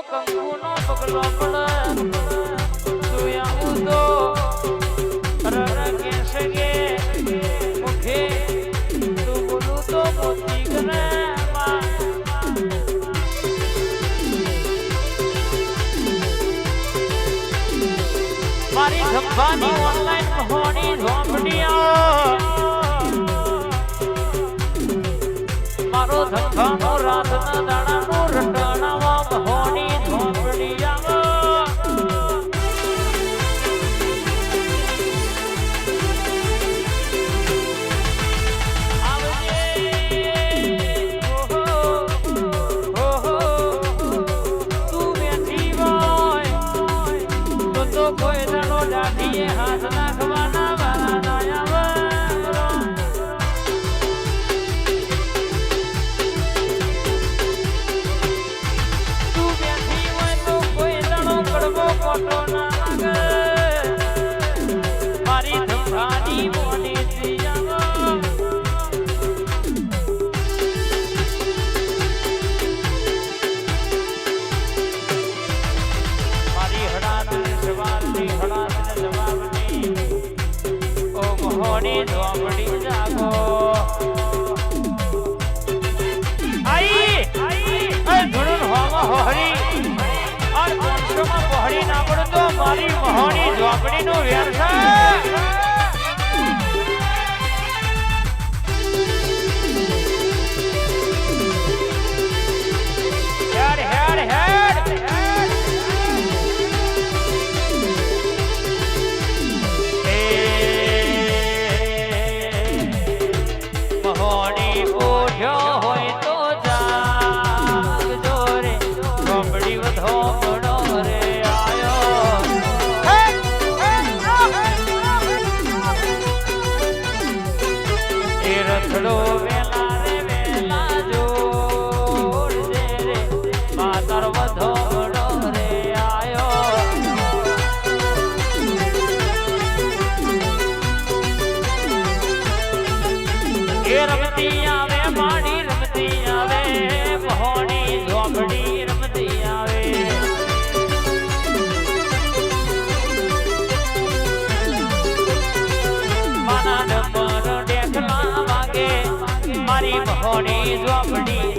કંકુનો પગલો પડે. રણ તું તો કરે મારી ધબ્બાની ઓનલાઈન હોણી ઝોંપડીઓ મારો ધબ્બાનો એ રમતી આવે માડી રમતી આવે મોહણી ઝોપડી રમતી આવે માના ડમર ડેખલા વાગે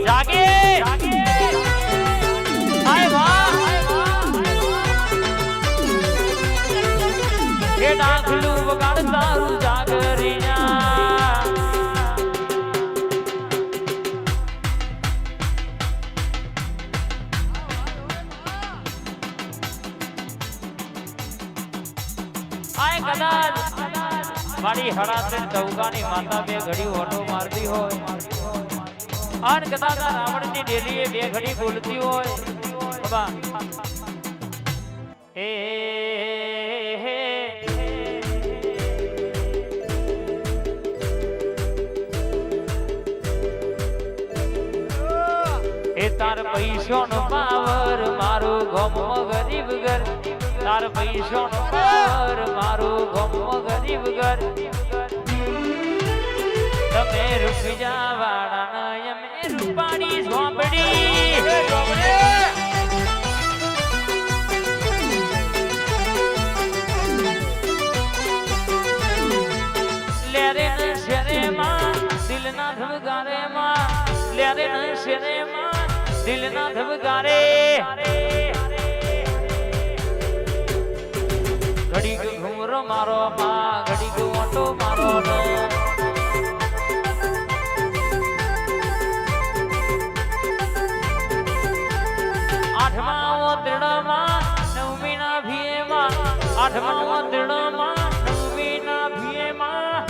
જાગે. ડાકલું વગાડ તારું જાગરિયા કદાચ મારી હડાતે ચૌકાની માતા બે ઘડી ઓટો મારતી હોય. અન કદાચ રાવણની ડેલીએ બે ઘડી બોલતી હોય. બાબા. એ તાર પૈસો નો પાવર, મારું ગમ ગરીબ ઘર તાર પૈસો પર મારું ગમ ગરીબ ઘર તમે રૂપિયા વાળા અમે રૂપાણી ઝોંપડી દિલના ધબકારે માં. ન શેરે માં, દિલના ધબકારે. મારો માં ઘડી ઓટો મારો ને. આઠમા નવમીના ભીએમાં. આઠમા ઓતરડામાં નવમીના ભીએમાં.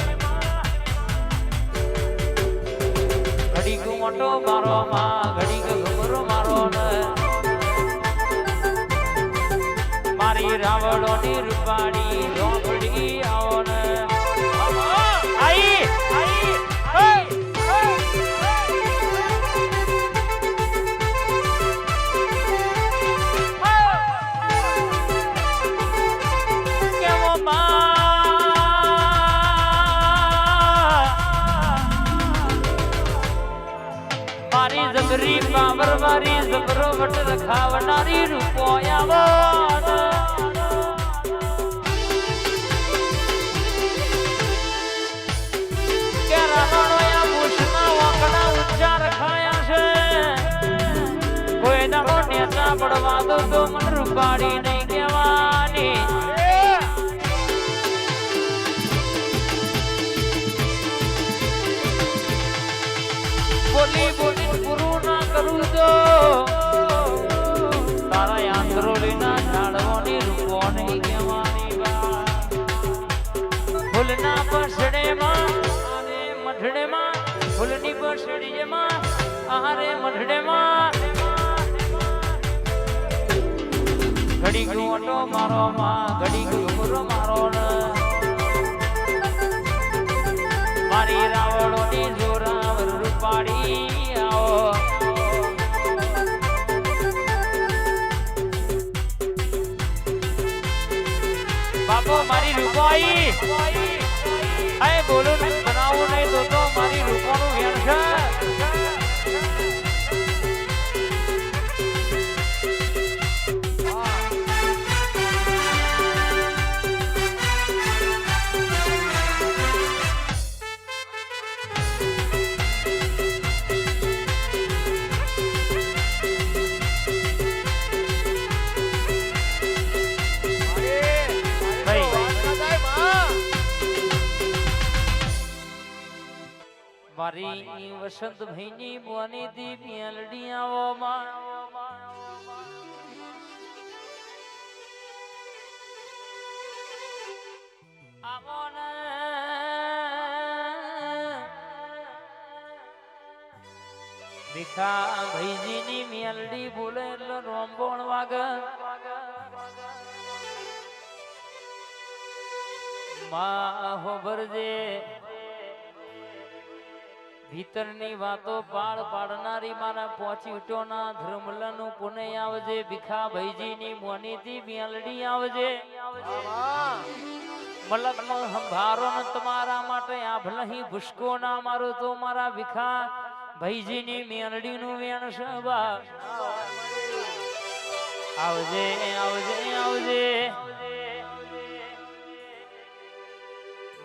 ઘડીક મોટો મારો માં ઘડીક ઘુમરો મારો ન. મારી રાવણોની રૂપાણી કોઈ રખાવનારી રૂપોયા પડવા દો તો મન રૂપાડી નહીં ફૂલના પસડેમાં આરે મઢડેમાં, ફૂલની પસડીમાં આરે મઢડેમાં. ઘડી ઓટો મારો માં ઘડી ઘુમરો મારો ને. રૂપાઈ અય બોલો બનાવું નહીં તો મારી રૂપાનું મારી વસંત ભાઈની બોની દી મેલડી આવો માં. આવો ભીખા ભૈજીની મેલડી બોલે એટલે રોંબોણ વાગે. માં હોભરજે ભીતરની વાતો પાડ પાડનારી મારા પોચી ઉટોના ધર્મલાનું પુણે આવજે, ભીખા ભાઈજીની મોનીથી મેલડી આવજે. મલકનો સંભારો ને તમારા માટે, આભલહી ભૂસકો ના મારો, તો મારા ભીખા ભાઈજીની મેલડીનું વેણ સભા. આવજે આવજે આવજે.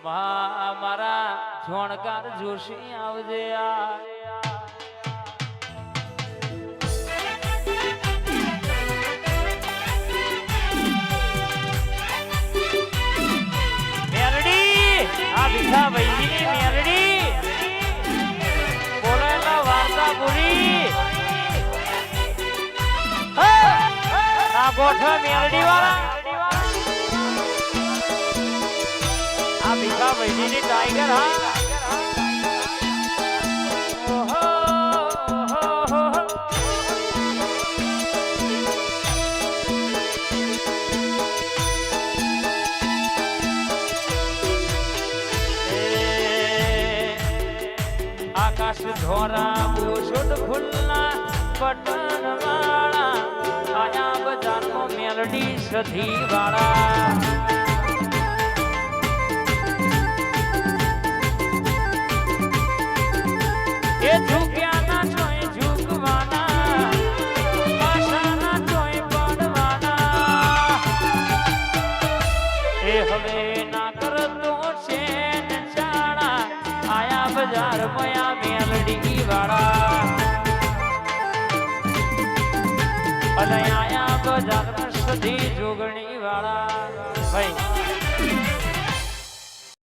મારા જોણકાર જોશી આવજે આ. ભીખા ભાઈજીની મેરડી. વાર્તા પૂરી આ ગોઠવા મેરડી વાળા ભાઈજીની ટાઈગર હા આકાશ ધોરા ભૂષુડ ખુલ્લા બટન વાળા આયા મેલડી સધી વાળા એ હવે ના કરતો છે ચાણા આયા બજાર મયા મેલડી વાળા. અને આયા બજાર સધી જોગણી વાળા. ભાઈ